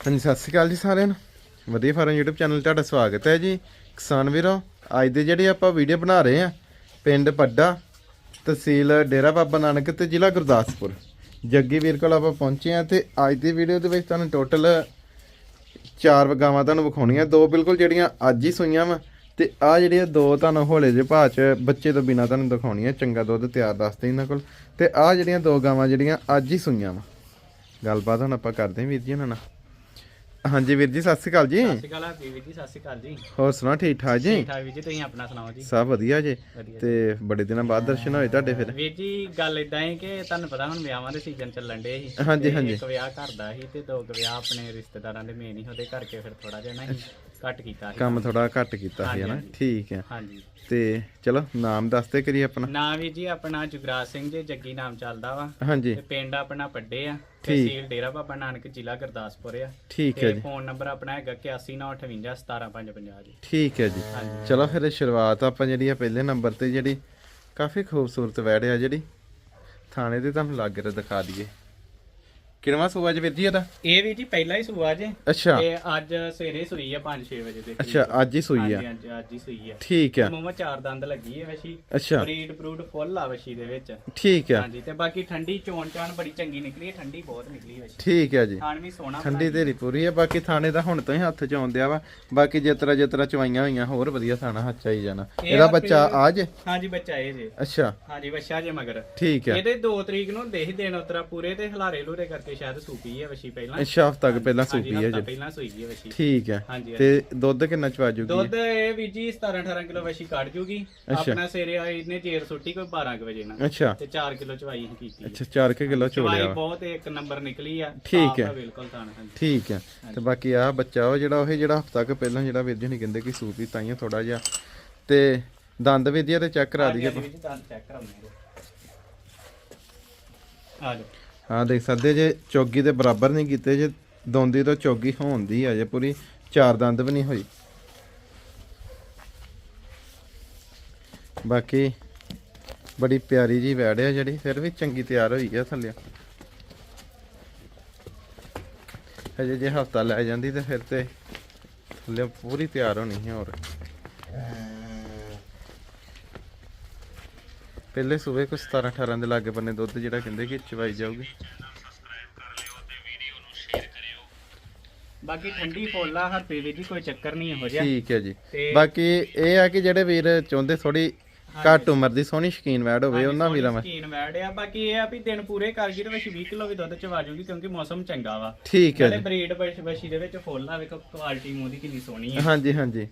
ਹਾਂਜੀ, ਸਤਿ ਸ਼੍ਰੀ ਅਕਾਲ ਜੀ ਸਾਰਿਆਂ ਨੂੰ। ਵਧੀਆ ਫਾਰਮ YouTube ਚੈਨਲ ਤੁਹਾਡਾ ਸਵਾਗਤ ਹੈ ਜੀ। ਕਿਸਾਨ ਵੀਰੋ, ਅੱਜ ਦੇ ਜਿਹੜੇ ਆਪਾਂ ਵੀਡੀਓ ਬਣਾ ਰਹੇ ਆ ਪਿੰਡ ਪੱਡਾ, ਤਹਿਸੀਲ ਡੇਰਾ ਬਾਬਾ ਨਾਨਕ ਤੇ ਜ਼ਿਲ੍ਹਾ ਗੁਰਦਾਸਪੁਰ। ਜੱਗੀ ਵੀਰ ਕੋਲ ਆਪਾਂ ਪਹੁੰਚੇ ਆ ਤੇ ਅੱਜ ਦੀ ਵੀਡੀਓ ਦੇ ਵਿੱਚ ਤੁਹਾਨੂੰ ਟੋਟਲ ਚਾਰ ਗਾਵਾਂ ਤੁਹਾਨੂੰ ਵਿਖਾਉਣੀਆਂ। ਦੋ ਬਿਲਕੁਲ ਜਿਹੜੀਆਂ ਅੱਜ ਹੀ ਸੂਈਆਂ ਵਾ ਤੇ ਆ ਜਿਹੜੀਆਂ ਦੋ ਤੁਹਾਨੂੰ ਹੌਲੇ ਜਿਹੇ ਭਾਅ ਚ ਬੱਚੇ ਤੋਂ ਬਿਨਾ ਤੁਹਾਨੂੰ ਦਿਖਾਉਣੀਆਂ ਚੰਗਾ ਦੁੱਧ ਤਿਆਰ ਦੱਸਦੇ ਇਹਨਾਂ ਕੋਲ। ਤੇ ਆ ਜਿਹੜੀਆਂ ਦੋ ਗਾਵਾਂ ਜਿਹੜੀਆਂ ਅੱਜ ਹੀ ਸੂਈਆਂ ਵਾ। ਗੱਲਬਾਤ ਹੁਣ ਆਪਾਂ ਕਰਦੇ ਹਾਂ ਵੀਰ ਜੀ ਉਹਨਾਂ ਨਾਲ। ਹਾਂਜੀ ਵੀਰ ਜੀ ਸਤਿ ਸ਼੍ਰੀ ਅਕਾਲ ਜੀ। ਸਤਿ ਸ਼੍ਰੀ ਅਕਾਲ ਵੀਰ ਜੀ ਸਤਿ ਸ਼੍ਰੀ ਅਕਾਲ ਜੀ। ਹੋਰ ਸੁਣਾ ਠੀਕ ਠਾਕ ਜੀ? ਠੀਕ ਠਾਕ ਵੀਰ ਜੀ ਤੁਸੀਂ ਆਪਣਾ ਸੁਣਾਓ ਜੀ? ਸਭ ਵਧੀਆ ਜੀ। ਤੇ ਬੜੇ ਦਿਨਾਂ ਬਾਅਦ ਦਰਸ਼ਨ ਹੋਏ ਤੁਹਾਡੇ ਫਿਰ। ਵੀਰ ਜੀ ਗੱਲ ਇਦਾਂ ਹੈ ਕਿ ਤੁਹਾਨੂੰ ਪਤਾ ਹੁਣ ਵਿਆਹਾਂ ਦੇ ਸੀਜ਼ਨ ਚੱਲਣ ਡੇ ਸੀ। ਹਾਂਜੀ, ਹਾਂਜੀ। ਇੱਕ ਵਿਆਹ ਘਰ ਦਾ ਸੀ ਤੇ ਦੋ ਵਿਆਹ ਆਪਣੇ ਰਿਸ਼ਤੇਦਾਰਾਂ ਦੇ ਮੇਨ ਹੀ ਉਹਦੇ ਕਰਕੇ ਫਿਰ ਥੋੜਾ ਜਿਹਾ ਨਾ ਘੱਟ ਕੀਤਾ ਸੀ। ਕੰਮ ਥੋੜਾ ਘੱਟ ਕੀਤਾ ਸੀ ਹਾਂਜੀ, ਹਨਾ? ਹਾਂਜੀ। ਠੀਕ ਹੈ। ਹਾਂਜੀ। ਤੇ ਚਲੋ ਨਾਮ ਦੱਸਦੇ ਕਰੀ ਆਪਣਾ। ਨਾਮ ਵੀਰ ਜੀ ਆਪਣਾ ਜੁਗਰਾਜ ਸਿੰਘ ਜੀ ਜੱਗੀ ਨਾਮ ਚੱਲਦਾ ਵਾ। ਹਾਂਜੀ। ਤੇ ਪਿੰਡ ਆਪਣਾ ਪੱਡੇ ਆ। ਤਹਿਸੀਲ ਡੇਰਾ ਬਾਬਾ ਨਾਨਕ ਜ਼ਿਲ੍ਹਾ ਗੁਰਦਾਸਪੁਰ ਆ। ਠੀਕ ਹੈ ਤੇ ਜੀ। ਫੋਨ ਨੰਬਰ ਆਪਣਾ ਹੈਗਾ 8198517550 ਜੀ। ਠੀਕ ਹੈ ਜੀ। ਹਾਂਜੀ। ਚਲੋ ਫਿਰ ਸ਼ੁਰੂਆਤ ਆਪਾਂ ਜਿਹੜੀ ਆ ਪਹਿਲੇ ਨੰਬਰ ਤੇ ਜਿਹੜੀ ਕਾਫੀ ਖੂਬਸੂਰਤ ਵੈੜ ਆ ਜਿਹੜੀ। ਥਾਣੇ ਤੇ ਤੁਹਾਨੂੰ ਲੱਗ ਰਿਹਾ ਦਿਖਾ ਦਈਏ। ਕਿਰਮਾ ਸੂਆ ਜੀ ਵੀਰ ਜੀ ਇਹਦਾ? ਇਹ ਵੀ ਜੀ ਪਹਿਲਾ ਹੀ ਸੂਆ ਜੇ। ਅੱਛਾ। ਤੇ ਅੱਜ ਸਵੇਰੇ ਸੂਈ ਆ 5-6 ਵਜੇ ਦੇ। ਅੱਛਾ ਅੱਜ ਹੀ ਸੂਈ ਆ। ਹਾਂਜੀ ਅੱਜ ਹੀ ਸੂਈ ਆ। ਠੀਕ ਆ। ਮੂੰਹ ਚਾਰ ਦੰਦ ਲੱਗੀ ਹੈ ਵਸ਼ੀ। ਅੱਛਾ। ਬਰੀਡ ਬਰੂਡ ਫੁੱਲ ਆ ਵਸ਼ੀ ਦੇ ਵਿੱਚ। ਠੀਕ ਆ। ਹਾਂਜੀ ਤੇ ਬਾਕੀ ਠੰਡੀ ਚੋਣ ਚਾਣ ਬੜੀ ਚੰਗੀ ਨਿਕਲੀ ਹੈ ਠੰਡੀ ਬਹੁਤ ਨਿਕਲੀ ਵਸ਼ੀ। ਠੀਕ ਆ ਜੀ। ਖਾਣ ਵੀ ਸੋਹਣਾ ਠੰਡੀ ਤੇਰੀ ਪੂਰੀ ਆ ਬਾਕੀ ਥਾਣੇ ਦਾ ਹੁਣ ਤੋਂ ਹੀ ਹੱਥ ਚ ਆਉਂਦਿਆ ਵਾ। ਬਾਕੀ ਜਿਤਰਾ ਜਿਤਰਾ ਚਵਾਈਆਂ ਹੋਈਆਂ ਹੋਰ ਵਧੀਆ ਥਾਣਾ ਹੱਥ ਆਈ ਜਾਣਾ। ਇਹ ਇਹਦਾ ਆ ਬੱਚਾ ਆਜ ਹਾਂਜੀ ਬੱਚਾ ਇਹ ਜੇ। ਅੱਛਾ। ਹਾਂਜੀ ਬੱਚਾ ਜੇ ਮਗਰ। ਠੀਕ ਆ। ਇਹਦੇ 2 ਤਰੀਕ ਨੂੰ ਦੇਹ ਦੇਣ ਉਤਰਾ ਪੂਰੇ ਤੇ ਹਲਾਰੇ ਲੂਰੇ ਕਰਕੇ ਸ਼ਾਇਦ ਸੂਪੀ ਹੈ ਵਸ਼ੀ ਪਹਿਲਾਂ। ਅੱਛਾ ਹਫਤਾ ਕੁ ਪਹਿਲਾਂ ਹਾਂਜੀ, ਸੂਪੀ ਹੈ ਹਫ਼ਤਾ ਜੀ। ਪਹਿਲਾਂ ਸੂਈ ਹੈ ਵਸ਼ੀ। ਠੀਕ ਆ। ਹਾਂਜੀ ਤੇ ਦੁੱਧ ਕਿੰਨਾ ਚਵਾ ਜੂਗੀ? ਦੁੱਧ ਇਹ ਵੀ ਜੀ 17 18 ਕਿਲੋ ਵਸ਼ੀ ਕੱਢ ਜੂਗੀ। ਆਪਣਾ ਸਵੇਰੇ ਆਏ ਇਹਨੇ ਜੇਰ ਸੁੱਟੀ ਕੋਈ 12 ਕੁ ਵਜੇ ਨਾਲ। ਅੱਛਾ। ਤੇ 4 ਕਿਲੋ ਚਵਾਈ ਅਸੀਂ ਕੀਤੀ ਹੈ। ਅੱਛਾ 4 ਕਿਲੋ ਚਵਾਈ ਚੋਲਿਆ ਬਹੁਤ ਇੱਕ ਨੰਬਰ ਨਿਕਲੀ ਆ। ਠੀਕ ਹੈ। ਆ। ਬਿਲਕੁਲ ਤਾਂ ਹਾਂਜੀ। ਠੀਕ ਆ। ਤੇ ਬਾਕੀ ਆ ਬੱਚਾ ਉਹ ਜਿਹੜਾ ਉਹ ਜਿਹੜਾ ਹਫਤਾ ਕੁ ਪਹਿਲਾਂ ਜਿਹੜਾ ਵੀਰ ਜੀ ਨੇ ਕਹਿੰਦੇ ਕਿ ਸੂਪੀ ਤਾਈਆਂ ਥੋੜਾ ਜਿਹਾ। ਤੇ ਦੰਦ ਵਿਦਿਆ ਤੇ ਚੈੱਕ ਕਰਾ ਦਈਏ ਆਪਾਂ। ਵਿੱਚ ਦੰਦ ਚੈੱਕ ਕਰਾਉਂਦੇ ਆ ਜਾਓ। ਹਾਂ ਦੇਖ ਸਕਦੇ ਜੇ ਚੌਗੀ ਦੇ ਬਰਾਬਰ ਨਹੀਂ ਕੀਤੇ, ਜੇ ਦੋਂਦੀ ਤੋਂ ਚੌਗੀ ਹੋਣਦੀ ਆ, ਜੇ ਪੂਰੀ ਚਾਰ ਦੰਦ ਵੀ ਨਹੀਂ ਹੋਈ। ਬਾਕੀ ਬੜੀ ਪਿਆਰੀ ਜੀ ਵੈੜ ਆ ਜਿਹੜੀ, ਫਿਰ ਵੀ ਚੰਗੀ ਤਿਆਰ ਹੋਈ ਆ ਥੱਲੇ। ਹਜੇ ਜੇ ਹਫਤਾ ਲੈ ਜਾਂਦੀ ਤੇ ਫਿਰ ਤੇ ਥੱਲੇ ਪੂਰੀ ਤਿਆਰ ਹੋਣੀ ਹੈ ਹੋਰ। ਪਹਿਲੇ ਸੂਬੇ ਕੁ 17 18 ਦੇ ਲਾਗੇ ਬੰਨੇ ਦੁੱਧ ਜਿਹੜਾ ਕਹਿੰਦੇ ਕਿ ਚਵਾਈ ਜਾਊਗੀ। ਬਾਕੀ ਠੰਡੀ ਫੁੱਲ ਹਰਪੇ ਵਿੱਚ ਕੋਈ ਚੱਕਰ ਨਹੀਂ ਇਹੋ ਜਿਹਾ। ਠੀਕ ਹੈ ਜੀ। ਬਾਕੀ ਇਹ ਆ ਕਿ ਜਿਹੜੇ ਵੀਰ ਚਾਹੁੰਦੇ ਥੋੜੀ ਘੱਟ ਉਮਰ ਦੀ ਸੋਹਣੀ ਸ਼ਕੀਨ ਵੈੜ ਹੋਵੇ ਉਹਨਾਂ ਵੀਰਾਂ ਵਾ ਸਕੀਨ ਵੈੜ ਆ। ਬਾਕੀ ਇਹ ਆ ਵੀ ਦਿਨ ਪੂਰੇ ਕਰ ਗਈ ਤੇ ਵਿੱਚ 20 ਕਿਲੋ ਵੀ ਦੁੱਧ ਚਵਾ ਜੂਗੀ ਕਿਉਂਕਿ ਮੌਸਮ ਚੰਗਾ ਵਾ। ਠੀਕ ਹੈ ਜੀ। ਬਰੀਡ ਬਸ਼ੀ ਦੇ ਵਿੱਚ ਫੁੱਲ ਵੇਖੋ ਕੁਆਲਿਟੀ ਮੂੰਹ ਦੀ ਕਿੰਨੀ ਸੋਹਣੀ ਆ। ਹਾਂਜੀ ਹਾਂਜੀ।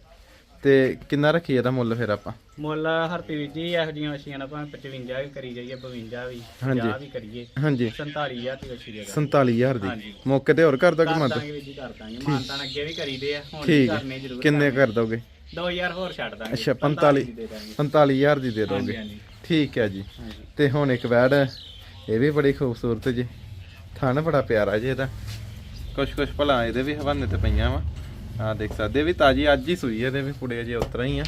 ਤੇ ਕਿੰਨਾ ਰੱਖੀ ਇਹਦਾ ਮੁੱਲ ਫਿਰ ਆਪਾਂ? ਮੁੱਲ ਹਰਪੇ ਵਿੱਚ ਜੀ ਇਹੋ ਜਿਹੀਆਂ ਨਾਲ ਭਾਵੇਂ 55 ਵੀ ਕਰੀ ਜਾਈਏ 52 ਵੀ ਹਾਂਜੀ। 50 ਵੀ ਕਰੀਏ। ਹਾਂਜੀ। 47000 ਦੀ ਵਸ਼ੀ ਦੇ 47000 ਦੀ। ਮੌਕੇ ਤੇ ਹੋਰ ਕਰ ਦੋਗੇ ਮਤ ਦਾਂਗੇ ਵੀਰ ਜੀ ਕਰ ਦਾਂਗੇ। ਮਾਨਤਾਨ ਅੱਗੇ ਵੀ ਕਰੀਦੇ ਆ ਹੁਣ ਵੀ ਕਰਨੇ ਜ਼ਰੂਰ ਕਿੰਨੇ ਕਰ ਦੋਗੇ? 2000 ਹੋਰ ਛੱਡ ਦਾਂਗੇ। ਅੱਛਾ, 45 45 ਦੀ ਦੇ ਦਾਂਗੇ। 45000 ਦੀ ਦੇ ਦੋਗੇ। ਠੀਕ ਹੈ ਜੀ। ਤੇ ਹੁਣ ਇੱਕ ਵੈੜ ਇਹ ਵੀ ਬੜੀ ਖੂਬਸੂਰਤ ਜੀ। ਥਣ ਬੜਾ ਪਿਆਰਾ ਜੀ ਇਹਦਾ। ਕੁਛ ਕੁਛ ਭਲਾ ਇਹਦੇ ਵੀ ਹਵਾਨੇ ਤੇ ਪਈਆਂ ਵਾ। ਆ ਦੇਖ ਸਕਦੇ ਵੀ ਤਾਜੀ ਅੱਜ ਹੀ ਸੂਈ ਇਹਦੇ ਵੀ ਪੁੜੇ ਜੇ ਉਤਰਾ ਹੀ ਆ।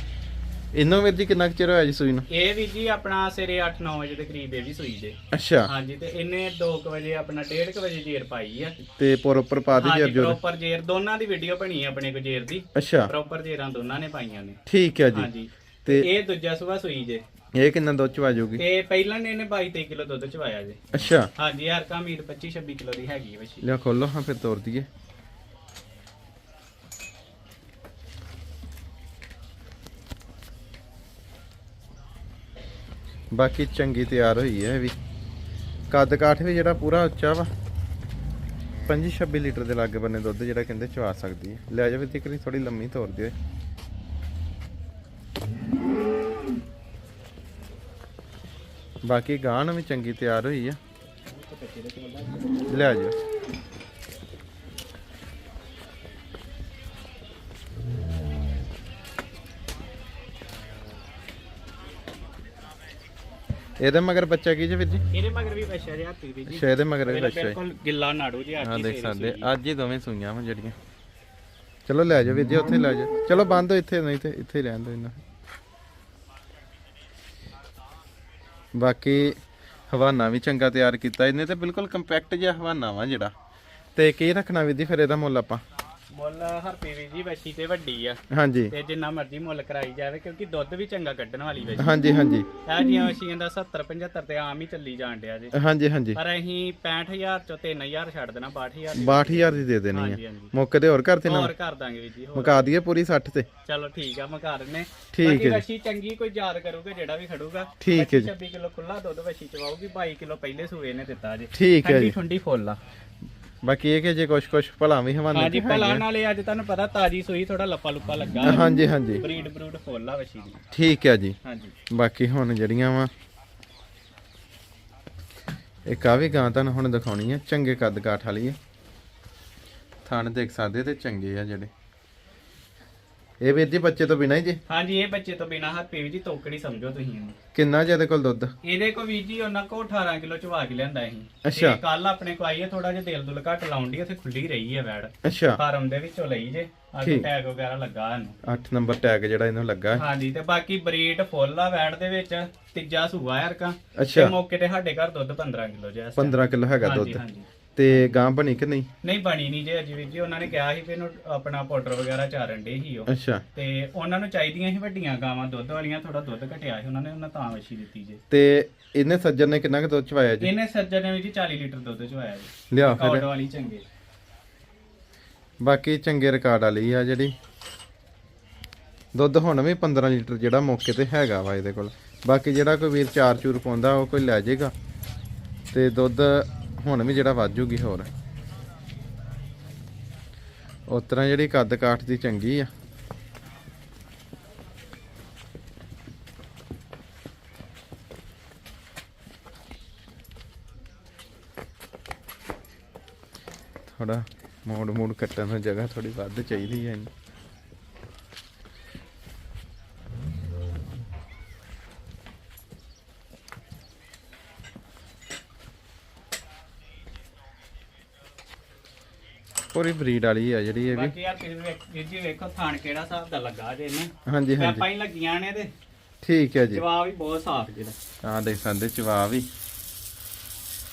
ਇਹਨੂੰ ਵੀਰ ਜੀ ਕਿੰਨਾ ਕੁ ਚਿਰ ਹੋਇਆ ਜੀ ਸੂਈ ਨੂੰ? ਇਹ ਵੀ ਜੀ ਆਪਣਾ ਸਵੇਰੇ 8-9 ਵਜੇ ਦੇ ਕਰੀਬ ਇਹ ਵੀ ਸੂਈ ਜੇ। ਅੱਛਾ। ਹਾਂਜੀ ਤੇ ਇਹਨੇ 2 ਵਜੇ ਆਪਣਾ 1:30 ਵਜੇ ਜੇਰ ਪਾਈ ਆ। ਤੇ ਪ੍ਰੋਪਰ ਪਾ ਦੇ ਹਾਂਜੀ ਜਰ ਜੋ ਪ੍ਰੋਪਰ ਜੇਰ ਦੋਨਾਂ ਦੀ ਵੀਡੀਓ ਬਣੀ ਆ ਆਪਣੇ ਕੋ ਜੇਰ ਦੀ। ਅੱਛਾ। ਪ੍ਰੋਪਰ ਜੇਰਾਂ ਦੋਨਾਂ ਨੇ ਪਾਈਆਂ ਨੇ। ਠੀਕ ਹੈ ਜੀ। ਹਾਂਜੀ ਤੇ ਇਹ ਦੂਜਾ ਸੁਬਾ ਸੂਈ ਜੇ। ਇਹ ਕਿੰਨਾ ਦੁੱਧ ਚਵਾ ਜੂਗੀ? ਤੇ ਪਹਿਲਾਂ ਨੇ ਇਹਨੇ 22-23 ਕਿਲੋ ਦੁੱਧ ਚਵਾਇਆ ਜੇ। ਅੱਛਾ। ਹਾਂਜੀ ਹਰ ਕਾ ਮੀਟ 25-26 ਕਿਲੋ ਦੀ ਹੈਗੀ ਵਸ਼ੀ ਲਿਆ ਖੋਲੋ ਹਾਂ ਫਿਰ ਤੋੜ ਦਈਏ। ਬਾਕੀ ਚੰਗੀ ਤਿਆਰ ਹੋਈ ਹੈ ਇਹ ਵੀ। ਕੱਦ ਕਾਠ ਵੀ ਜਿਹੜਾ ਪੂਰਾ ਉੱਚਾ ਵਾ। 25 26 ਲੀਟਰ ਦੇ ਲਾਗੇ ਬੰਨੇ ਦੁੱਧ ਜਿਹੜਾ ਕਹਿੰਦੇ ਚਵਾ ਸਕਦੀ ਹੈ। ਲੈ ਜਾਵੇ ਤਿਕਰੀ ਥੋੜੀ ਲੰਮੀ ਤੋਰ ਦਿਓ। ਬਾਕੀ ਗਾਣ ਵੀ ਚੰਗੀ ਤਿਆਰ ਹੋਈ ਆ। ਲੈ ਜਾਓ। ਇਹਦੇ ਮਗਰ ਬੱਚਾ ਕੀ ਜੀ ਵੀਰ ਜੀ? ਇਹਦੇ ਮਗਰ ਵੀ ਵਸ਼ਾ ਜਿਹਾ ਪੀ ਵੀ ਜੀ। ਅੱਛਾ ਇਹਦੇ ਮਗਰ ਵੀ ਬੱਚਾ ਬਿਲਕੁਲ ਗਿੱਲਾ ਨਾੜੂ ਜੀ ਹਾਂ ਅੱਜ ਦੇਖ ਸਕਦੇ ਅੱਜ ਹੀ ਦੋਵੇਂ ਸੂਈਆਂ ਵਾ ਜਿਹੜੀਆਂ। ਚਲੋ ਲੈ ਜਾਓ ਵੀਰ ਜੀ ਉੱਥੇ ਲੈ ਜਾਓ। ਚਲੋ ਬੰਦ ਹੋ ਇੱਥੇ ਨਹੀਂ ਤੇ ਇੱਥੇ ਹੀ ਰਹਿਣ ਦਿਓ ਇਹਨਾਂ। ਬਾਕੀ ਹਵਾਨਾ ਵੀ ਚੰਗਾ ਤਿਆਰ ਕੀਤਾ ਇਹਨੇ ਤੇ ਬਿਲਕੁਲ ਕੰਪੈਕਟ ਜਿਹਾ ਹਵਾਨਾ ਵਾ ਜਿਹੜਾ ਤੇ ਕੀ ਰੱਖਣਾ ਵੀਰ ਜੀ ਫਿਰ ਇਹਦਾ ਮੁੱਲ ਆਪਾਂ ਮੁੱਲ ਹਰਪੀ ਵੀ ਜੀ ਵੱਛੀ ਤੇ ਵੱਡੀ ਆ। ਹਾਂਜੀ। ਤੇ ਜਿੰਨਾ ਮਰਜ਼ੀ ਮੁੱਲ ਕਰਾਈ ਜਾਵੇ ਕਿਉਂਕਿ ਦੁੱਧ ਵੀ ਚੰਗਾ ਕੱਢਣ ਵਾਲੀ ਵੱਛੀ ਹਾਂਜੀ ਹਾਂਜੀ। ਇਹ ਜੀਆਂ ਵੱਛੀਆਂ ਦਾ 70 75 ਤੇ ਆਮ ਹੀ ਚੱਲੀ ਜਾਣ ਡਿਆ ਜੀ। ਹਾਂਜੀ ਹਾਂਜੀ। ਪਰ ਅਸੀਂ 65000 ਚੋਂ 3000 ਛੱਡ ਦੇਣਾ 62000 ਦੀ 62000 ਦੀ ਦੇ ਦੇਣੀ ਆ। ਹਾਂਜੀ ਮੌਕੇ ਤੇ ਹੋਰ ਕਰ ਦੇਣਾ ਹੋਰ ਕਰ ਦਾਂਗੇ ਵੀਰ ਜੀ ਮੁਕਾ ਦਈਏ ਪੂਰੀ 60 ਤੇ। ਚਲੋ ਠੀਕ ਆ ਮਕਾ ਦਿੰਨੇ। ਠੀਕ ਹੈ। ਵੱਛੀ ਚੰਗੀ ਕੋਈ ਯਾਦ ਕਰੂਗਾ ਜਿਹੜਾ ਵੀ ਖੜੂਗਾ। ਠੀਕ ਹੈ ਜੀ। 26 ਕਿਲੋ ਖੁੱਲਾ ਦੁੱਧ ਵੱਛੀ ਚਵਾਉਗੀ 22 ਕਿਲੋ ਪਹਿਲੇ ਸੂਏ ਨੇ ਦਿੱਤਾ ਜੀ। ਠੀਕ ਹੈ ਜੀ। ਠੰਡੀ ਫੁੱਲ ਆ। ਬਾਕੀ ਇਹ ਕਿ ਜੇ ਕੁਛ ਕੁਛ ਭਲਾ ਵੀ ਹਵਾਨੇ ਹਾਂਜੀ ਭਲਾ ਨਾਲੇ ਅੱਜ ਤੁਹਾਨੂੰ ਪਤਾ ਤਾਜੀ ਸੂਈ ਥੋੜਾ ਲੱਪਾ ਲੁੱਪਾ ਲੱਗਾ। ਹਾਂਜੀ ਹਾਂਜੀ। ਬਰੀਡ ਬਰੂਡ ਫੁੱਲ ਆ ਵੱਛੀ ਦੀ। ਠੀਕ ਹੈ ਜੀ। ਹਾਂਜੀ। ਬਾਕੀ ਹੁਣ ਜਿਹੜੀਆਂ ਵਾ ਇੱਕ ਆ ਵੀ ਗਾਂ ਤੁਹਾਨੂੰ ਹੁਣ ਦਿਖਾਉਣੀ ਹੈ ਚੰਗੇ ਕੱਦ ਕਾਠ ਵਾਲੀ ਹੈ ਥਣ ਦੇਖ ਸਕਦੇ ਤੇ ਚੰਗੇ ਆ ਜਿਹੜੇ। ਇਹ ਵੀਰ ਜੀ ਬੱਚੇ ਤੋਂ ਬਿਨਾਂ ਹੀ ਜੀ? ਹਾਂਜੀ ਇਹ ਬੱਚੇ ਤੋਂ ਬਿਨਾ ਹੱਥ ਜੀ ਤੋਕੜੀ ਸਮਝੋ ਤੁਸੀਂ ਇਹਨੂੰ? ਕਿੰਨਾ ਜਿਹਦੇ ਕੋਲ ਦੁੱਧ? ਇਹਦੇ ਕੋ ਵੀਰ ਜੀ ਉਹਨਾਂ ਕੋ 18 ਕਿਲੋ ਚਵਾ ਕੇ ਲਿਆਂਦਾ ਸੀ। ਅੱਛਾ। ਕੱਲ ਆਪਣੇ ਕੋ ਆਈ ਹੈ ਥੋੜਾ ਜਿਹਾ ਦਿਲ ਦੁਲ ਘੱਟ ਲਾਉਂਦੀ ਉੱਥੇ ਖੁੱਲੀ ਰਹੀ ਹੈ ਵੈੜ। ਅੱਛਾ। ਫਾਰਮ ਦੇ ਵਿੱਚੋਂ ਲਈ ਜੇ ਠੀਕ। ਟੈਗ ਵਗੈਰਾ ਲੱਗਾ ਇਹਨੂੰ। 8 ਨੰਬਰ ਟੈਗ ਜਿਹੜਾ ਇਹਨੂੰ ਲੱਗਾ। ਹਾਂਜੀ ਤੇ ਬਾਕੀ ਬਰੀਡ ਫੁੱਲ ਆ ਵੈੜ ਦੇ ਵਿੱਚ ਤੀਜਾ ਸੂਆ ਯਾਰ ਕਾ ਤੇ ਮੌਕੇ ਤੇ ਸਾਡੇ ਘਰ ਦੁੱਧ 15 ਕਿਲੋ ਜਿਹਾ 15 ਕਿਲੋ ਹੈਗਾ ਹਾਂਜੀ ਦੁੱਧ। ਹਾਂਜੀ। ਤੇ ਗਾਂ ਬਣੀ ਕਿ ਨਹੀਂ? ਨਹੀਂ ਬਣੀ ਨਹੀਂ ਜੇ ਅਜੇ ਵੀਰ ਜੀ। ਉਹਨਾਂ ਨੇ ਕਿਹਾ ਸੀ ਕਿ ਇਹਨੂੰ ਆਪਣਾ ਪਾਊਡਰ ਵਗੈਰਾ ਚਾਰਨ ਦੇ ਹੀ ਉਹ। ਅੱਛਾ। ਤੇ ਉਹਨਾਂ ਨੂੰ ਚਾਹੀਦੀਆਂ ਸੀ ਵੱਡੀਆਂ ਗਾਵਾਂ ਦੁੱਧ ਵਾਲੀਆਂ ਥੋੜਾ ਦੁੱਧ ਘਟਿਆ ਸੀ ਉਹਨਾਂ ਨੇ ਉਹਨਾਂ ਤਾਂ ਵਛੀ ਦਿੱਤੀ ਜੇ। ਤੇ ਇਹਨੇ ਸੱਜਣ ਨੇ ਕਿੰਨਾ ਕੁ ਦੁੱਧ ਚਵਾਇਆ ਜੀ? ਇਹਨੇ ਸੱਜਣ ਨੇ ਵੀ ਜੀ 40 ਲੀਟਰ ਦੁੱਧ ਚਵਾਇਆ ਜੀ। ਲਿਆ ਫਿਰ। ਵਾਲੀ ਚੰਗੇ। ਬਾਕੀ ਚੰਗੇ ਰਿਕਾਰਡ ਵਾਲੀ ਆ ਜਿਹੜੀ। ਦੁੱਧ ਹੁਣ ਵੀ 15 ਲੀਟਰ ਜਿਹੜਾ ਮੌਕੇ ਤੇ ਹੈਗਾ ਵਾ ਇਹਦੇ ਕੋਲ। ਬਾਕੀ ਜਿਹੜਾ ਕੋਈ ਵੀਰ ਚਾਰ ਚੂਰ ਪਾਉਂਦਾ ਉਹ ਕੋਈ ਲੈ ਜਾਏਗਾ ਤੇ ਦੁੱਧ ਹੁਣ ਵੀ ਜਿਹੜਾ ਵਾਜੂਗੀ ਹੋਰ। ਉਸ ਤਰ੍ਹਾਂ ਜਿਹੜੀ ਕੱਦ ਕਾਠ ਦੀ ਚੰਗੀ ਆ। ਥੋੜਾ ਮੋੜ ਮੋੜ ਕੱਟਣ ਨੂੰ ਜਗ੍ਹਾ ਥੋੜੀ ਵੱਧ ਚਾਹੀਦੀ ਹੈ ਇਹਨੂੰ ਪੂਰੀ ਬਰੀਡ ਵਾਲੀ ਆ ਜਿਹੜੀ ਇਹ ਵੀ। ਬਾਕੀ ਯਾਰ ਤੁਸੀਂ ਵੇਖ- ਵੀਰ ਜੀ ਵੇਖੋ ਥਾਣ ਕਿਹੜਾ ਹਿਸਾਬ ਦਾ ਲੱਗਾ ਜੇ ਇਹਨੇ। ਹਾਂਜੀ ਹਾਂਜੀ। ਪੈਪਾਂ ਹੀ ਲੱਗੀਆਂ ਨੇ ਤੇ ਠੀਕ ਹੈ ਜੀ। ਜਵਾਬ ਵੀ ਬਹੁਤ ਸਾਫ਼ ਜਿਹੜਾ। ਆਹ ਦੇਖ ਸਕਦੇ ਚਵਾ ਵੀ।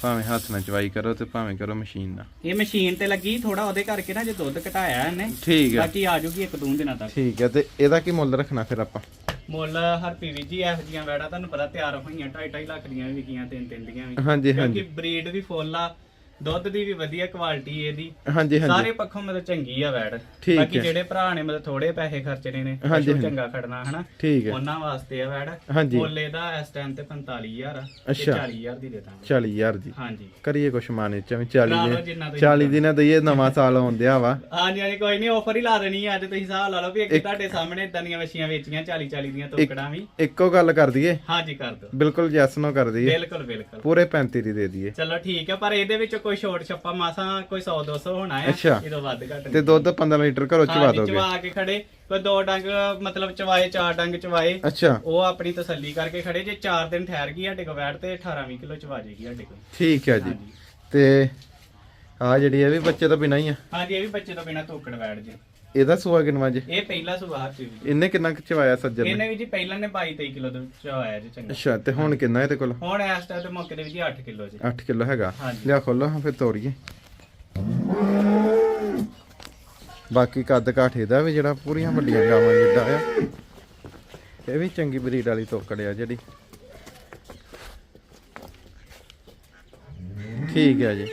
ਭਾਵੇਂ ਹੱਥ ਨਾਲ ਚਵਾਈ ਕਰੋ ਤੇ ਭਾਵੇਂ ਕਰੋ ਮਸ਼ੀਨ ਨਾਲ। ਇਹ ਮਸ਼ੀਨ ਤੇ ਲੱਗੀ ਥੋੜਾ ਉਹਦੇ ਕਰਕੇ ਨਾ ਜੇ ਦੁੱਧ ਘਟਾਇਆ ਇਹਨੇ। ਠੀਕ ਹੈ। ਬਾਕੀ ਆ ਜੂਗੀ ਇੱਕ ਦੋ ਦਿਨਾਂ ਤੱਕ। ਠੀਕ ਹੈ ਤੇ ਇਹਦਾ ਕੀ ਮੁੱਲ ਰੱਖਣਾ ਫਿਰ ਆਪਾਂ? ਮੁੱਲ ਹਰ ਪੀਵੀ ਜੀ ਇਹੋ ਜੀਆਂ ਵੈੜਾ ਤੁਹਾਨੂੰ ਪਤਾ ਤਿਆਰ ਹੋਈਆਂ 2.5 ਲੱਖ ਦੀਆਂ ਵੀ ਵਿਕੀਆਂ ਤਿੰਨ ਤਿੰਨ ਦੀਆਂ ਵੀ। ਹਾਂਜੀ ਕਿਉਂਕਿ ਹਾਂਜੀ ਬਰੀਡ ਵੀ ਫੁੱਲ ਆ। ਦੁੱਧ ਦੀ ਵੀ ਵਧੀਆ ਕੁਆਲਿਟੀ ਇਹਦੀ। ਹਾਂਜੀ ਹਾਂਜੀ। ਸਾਰੇ ਪੱਖੋਂ ਮਤਲਬ ਚੰਗੀ ਆ ਵੈੜ। ਠੀਕ ਬਾਕੀ ਹੈ। ਜਿਹੜੇ ਭਰਾ ਨੇ ਮਤਲਬ ਥੋੜੇ ਪੈਸੇ ਖਰਚਣੇ ਨੇ ਹਾਂਜੀ, ਪਸ਼ੂ ਹਾਂਜੀ। ਚੰਗਾ ਖੜਨਾ ਹਨਾ? ਠੀਕ ਹੈ। ਉਹਨਾਂ ਵਾਸਤੇ ਆ ਵੈੜ। ਹਾਂਜੀ। ਮੁੱਲ ਇਹਦਾ ਇਸ ਟਾਈਮ ਤੇ 45000 ਆ ਤੇ ਅੱਛਾ। 40000 ਦੀ ਦੇ ਦਾਂਗੇ। 40000 ਦੀ। ਹਾਂਜੀ। ਕਰੀਏ ਕੁਛ ਮਾਨੇ ਚ ਵੀ 40 ਲਾ ਲਓ ਦੇ ਜਿੰਨਾ ਤੁਸੀਂ 40 ਦੀ ਦਈਏ ਨਵਾਂ ਸਾਲ ਆਉਂਦਿਆ ਵਾ। ਹਾਂਜੀ ਹਾਂਜੀ ਕੋਈ ਨਹੀਂ ਆਫਰ ਹੀ ਲਾ ਦੇਣੀ ਆ ਅੱਜ ਤੁਸੀਂ ਹਿਸਾਬ ਲਾ ਲਓ ਵੀ ਅੱਗੇ ਤੁਹਾਡੇ ਸਾਹਮਣੇ ਇਦਾਂ ਦੀਆਂ ਵਛੀਆਂ ਵੇਚੀਆਂ 40 40 ਦੀਆਂ ਟੋਕੜਾਂ ਵੀ। ਇੱਕੋ ਗੱਲ ਕਰ ਦਈਏ? ਹਾਂਜੀ ਕਰ ਦਿਓ। ਬਿਲਕੁਲ ਜੈਸ ਨੋ ਕਰ ਦਈਏ। ਬਿਲਕੁਲ ਬਿਲਕੁਲ। ਪੂਰੇ 35 ਦੀ ਦੇ ਦਈਏ। ਚਲੋ ਠੀਕ ਹੈ ਪਰ ਇਹਦੇ ਵਿੱਚ ਕੋਈ ਛੋਟ ਛੱਪਾ ਮਾਸਾ ਕੋਈ 100 200 ਹੋਣਾ ਹੈ ਅੱਛਾ। ਵੱਧ ਘੱਟ ਤੇ ਦੁੱਧ 15 ਲੀਟਰ ਘਰੋਂ ਚਵਾ ਹਾਂਜੀ, ਦੋਗੇ? ਚਵਾ ਕੇ ਖੜੇ ਕੋਈ ਦੋ ਡੰਗ ਮਤਲਬ ਚਵਾਏ ਚਾਰ ਡੰਗ ਚਵਾਏ। ਅੱਛਾ। ਉਹ ਆਪਣੀ ਤਸੱਲੀ ਕਰਕੇ ਖੜੇ ਜੇ 4 ਦਿਨ ਠਹਿਰ ਗਈ ਸਾਡੇ ਕੋਲ ਬੈਠ ਤੇ 18 20 ਕਿਲੋ ਚਵਾ ਜੇਗੀ ਸਾਡੇ ਕੋਲ। ਠੀਕ ਹੈ ਜੀ। ਹਾਂਜੀ। ਤੇ ਆ ਜਿਹੜੀ ਇਹ ਵੀ ਬੱਚੇ ਤੋਂ ਬਿਨਾਂ ਹੀ ਆ? ਹਾਂਜੀ ਇਹ ਵੀ ਬੱਚੇ ਤੋਂ ਬਿਨਾ ਤੋਕੜ ਬੈਠ ਜੇ। ਇਹਦਾ ਸੂਆ ਕਿੰਨਵਾ ਜੇ? ਇਹ ਪਹਿਲਾ ਸੁਭਾਅ ਸੀ ਜੀ ਇਹਨੇ ਕਿੰਨਾ ਕੁ ਚਵਾਇਆ ਸੱਜਣ ਨੇ? ਇਹਨੇ ਵੀ ਜੀ ਪਹਿਲਾਂ ਨੇ 22 23 ਕਿਲੋ ਦੁੱਧ ਚਵਾਇਆ ਜੀ ਚੰਗਾ। ਅੱਛਾ ਤੇ ਹੁਣ ਕਿੰਨਾ ਇਹਦੇ ਕੋਲ? ਹੁਣ ਇਸ ਟਾਈਮ ਤੇ ਮੌਕੇ ਦੇ ਵਿੱਚ 8 ਕਿਲੋ ਜੀ। 8 ਕਿਲੋ ਹੈਗਾ। ਹਾਂਜੀ। ਲਿਆ ਖੋਲੋ ਹਾਂ ਫਿਰ ਤੋੜੀਏ ਬਾਕੀ ਕੱਦ ਕਾਠ ਇਹਦਾ ਵੀ ਜਿਹੜਾ ਪੂਰੀਆਂ ਵੱਡੀਆਂ ਗਾਵਾਂ ਜਿੱਡਾ ਆ। ਇਹ ਵੀ ਚੰਗੀ ਬਰੀਡ ਵਾਲੀ ਤੋਕੜ ਆ ਜਿਹੜੀ। ਠੀਕ ਹੈ ਜੀ।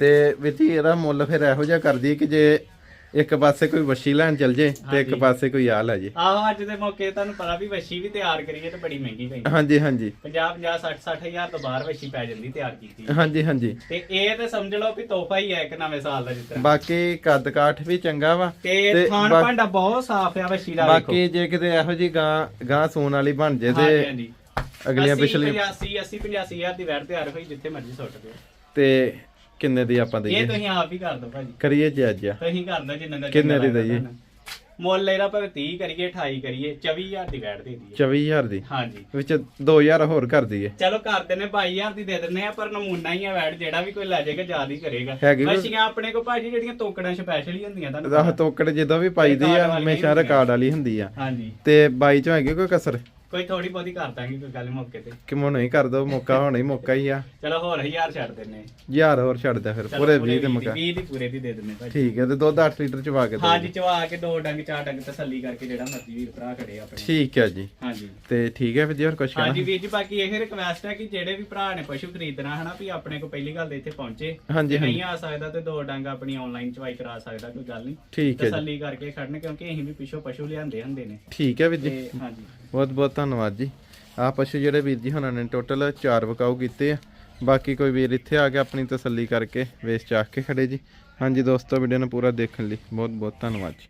ਤੇ ਵੀਰ ਜੀ ਇਹਦਾ ਮੁੱਲ ਫਿਰ ਇਹੋ ਜਿਹਾ ਕਰ ਦਈਏ ਕਿ ਜੇ ਇੱਕ ਪਾਸੇ ਕੋਈ ਵੱਛੀ ਲੈਣ ਚਲ ਜੇ ਤੇ ਇੱਕ। ਪਾਸੇ ਕੋਈ ਆ ਲੈ ਜੇ। ਆਹੋ ਅੱਜ ਦੇ ਮੌਕੇ ਤੁਹਾਨੂੰ ਪਤਾ ਵੀ ਵਸ਼ੀ ਵੀ ਤਿਆਰ ਕਰੀਏ ਤੇ ਬੜੀ ਮਹਿੰਗੀ ਪੈਂਦੀ। ਹਾਂਜੀ ਹਾਂਜੀ। 50 50 60 60 ਹਜ਼ਾਰ ਤੋਂ ਬਾਹਰ ਵਸ਼ੀ ਪੈ ਜਾਂਦੀ ਤਿਆਰ ਕੀਤੀ ਹਾਂਜੀ ਹਾਂਜੀ। ਤੇ ਇਹ ਤੇ ਸਮਝ ਲਓ ਵੀ ਤੋਹਫਾ ਹੀ ਹੈ ਇੱਕ ਨਵੇਂ ਸਾਲ ਦਾ ਤਰ੍ਹਾਂ ਬਾਕੀ ਕੱਦ ਕਾਠ ਵੀ ਚੰਗਾ ਵਾ ਤੇ ਬਾ- ਭਾਂਡਾ ਬਹੁਤ ਸਾਫ਼ ਆ ਵਸ਼ੀ ਦਾ ਬਾਕੀ ਜੇ ਕਿਤੇ ਇਹੋ ਜੀ ਗਾਂ ਗਾਂ ਸੂਣ ਵਾਲੀ ਬਣ ਜੇ ਤੇ ਹਾਂਜੀ ਅਗਲੀਆਂ 80, ਪਿਛਲੀ 85 80 85 ਹਜ਼ਾਰ ਦੀ ਵੈਟ ਤਿਆਰ ਹੋਈ ਜਿੱਥੇ ਮਰਜ਼ੀ ਸੁੱਟ ਦਿਓ। ਤੇ ਕਿੰਨੇ ਦੀ ਆਪਾਂ ਇਹ ਦਈਏ ਤੁਸੀਂ ਆਪ ਹੀ ਕਰ ਦਿਓ ਭਾਜੀ। ਕਰੀਏ ਜੀ ਅੱਜ ਤੁਸੀਂ ਕਰ ਦਿਓ ਜਿੰਨਾ ਦਾ ਕਿੰਨੇ ਦੀ ਦਈਏ? ਮੁੱਲ ਇਹਦਾ ਭਾਵੇਂ 30 ਕਰੀਏ 28 ਕਰੀਏ 24000 ਦੀ ਵੈਟ ਦੇ ਦਈਏ। 24000 ਦੀ? ਹਾਂਜੀ। ਵਿੱਚ 2000 ਹੋਰ ਕਰ ਦਈਏ। ਚਲੋ ਕਰ ਦਿੰਨੇ 22000 ਦੀ ਦੇ ਦਿੰਨੇ ਆ ਪਰ ਨਮੂਨਾ ਹੀ ਆ ਵੈਟ ਜਿਹੜਾ ਵੀ ਕੋਈ ਲੈ ਜਾਏਗਾ ਯਾਦ ਹੀ ਕਰੇਗਾ। ਹੈਗੀ ਵੀ- ਮੱਛੀਆਂ ਆਪਣੇ ਕੋਲ ਭਾਜੀ ਜਿਹੜੀਆਂ ਤੋਕੜਾਂ ਸਪੈਸ਼ਲ ਹੀ ਹੁੰਦੀਆਂ ਤੁਹਾਨੂੰ ਆਹ ਤੋਕੜ ਜਦੋਂ ਵੀ ਪਾਈਦੀ ਰਿਕਾਰਡ ਆ ਵਾਲੀ ਹਮੇਸ਼ਾ ਹੁੰਦੀ ਆ। ਰਿਕਾਰਡ ਵਾਲੀ ਹੁੰਦੀ ਆ। ਹਾਂਜੀ। ਤੇ ਬਾਈ ਚੋਂ ਹੈਗੀ ਕੋਈ ਕਸਰ? ਕੋਈ ਥੋੜੀ ਬਹੁਤੀ ਕਰ ਦਾਂਗੇ ਕੋਈ ਗੱਲ ਮੌਕੇ ਤੇ। ਕਿ ਮੋਂ ਨਹੀਂ ਕਰ ਦੋ ਮੌਕਾ ਹੋਣਾ ਹੀ ਮੌਕਾ ਹੀ ਆ। ਚਲੋ ਹੋਰ 1000 ਛੱਡ ਦਿੰਨੇ ਯਾਰ ਹੋਰ ਛੱਡ ਦੇ ਫਿਰ ਚਲੋ ਪੂਰੇ 20 ਵੀਹ ਤੇ ਦੀ- ਮੁਕਾ। ਵੀਹ ਦੀ ਪੂਰੇ ਦੀ ਦੇ ਦਿੰਨੇ ਭਾਜੀ। ਠੀਕ ਹੈ ਤੇ ਦੁੱਧ 8 ਲੀਟਰ ਚ ਪਾ ਕੇ ਦਿਓ। ਹਾਂਜੀ ਚਵਾ ਕੇ ਦੋ ਡੰਗ ਚਾਰ ਡੰਗ ਤਸੱਲੀ ਕਰਕੇ ਜਿਹੜਾ ਮਰਜ਼ੀ ਵੀਰ ਭਰਾ ਖੜੇ ਆਪਣੇ। ਠੀਕ ਹੈ ਜੀ। ਹਾਂਜੀ। ਤੇ ਠੀਕ ਹੈ ਫਿਰ ਜੀ ਹੋਰ ਕੁਝ ਹਾਂਜੀ ਕਹਿਣਾ ਵੀਰ ਜੀ ਬਾਕੀ ਇਹ ਰਿਕਵੈਸਟ ਹੈ ਕਿ ਜਿਹੜੇ ਵੀ ਭਰਾ ਨੇ ਪਸ਼ੂ ਖਰੀਦਣਾ ਹਨਾ ਵੀ ਆਪਣੇ ਕੋ ਪਹਿਲੀ ਗੱਲ ਤੇ ਇੱਥੇ ਪਹੁੰਚੇ। ਹਾਂਜੀ ਜੇ ਹਾਂਜੀ ਨਹੀਂ ਆ ਸਕਦਾ ਤੇ ਦੋ ਡੰਗ ਆਪਣੀ ਆਨਲਾਈਨ ਚਵਾਈ ਕਰਾ ਸਕਦਾ ਕੋਈ ਗੱਲ ਨਹੀਂ। ਠੀਕ ਹੈ ਜੀ। ਤਸੱਲੀ ਕਰਕੇ ਖੜਨ ਕਿਉਂਕਿ ਅਸੀਂ ਵੀ ਪਿੱਛੋਂ ਪਸ਼ੂ ਲਿਆਂਦੇ ਹੁੰਦੇ ਨੇ। ਠੀਕ ਹੈ ਵੀਰ ਜੀ। ਤੇ ਹਾਂਜੀ। ਬਹੁਤ ਬਹੁਤ ਧੰਨਵਾਦ ਜੀ। ਆਹ ਪਸ਼ੂ ਜਿਹੜੇ ਵੀਰ ਜੀ ਹੁਣਾਂ ਨੇ ਟੋਟਲ 4 ਵਕਾਊ ਕੀਤੇ ਆ। ਬਾਕੀ ਕੋਈ ਵੀਰ ਇੱਥੇ ਆ ਕੇ ਆਪਣੀ ਤਸੱਲੀ ਕਰਕੇ ਵੇਚ ਚਾਖ ਕੇ ਖੜੇ ਜੀ। ਹਾਂਜੀ ਦੋਸਤੋ ਵੀਡੀਓ ਨੂੰ ਪੂਰਾ ਦੇਖਣ ਲਈ ਬਹੁਤ ਬਹੁਤ ਧੰਨਵਾਦ ਜੀ।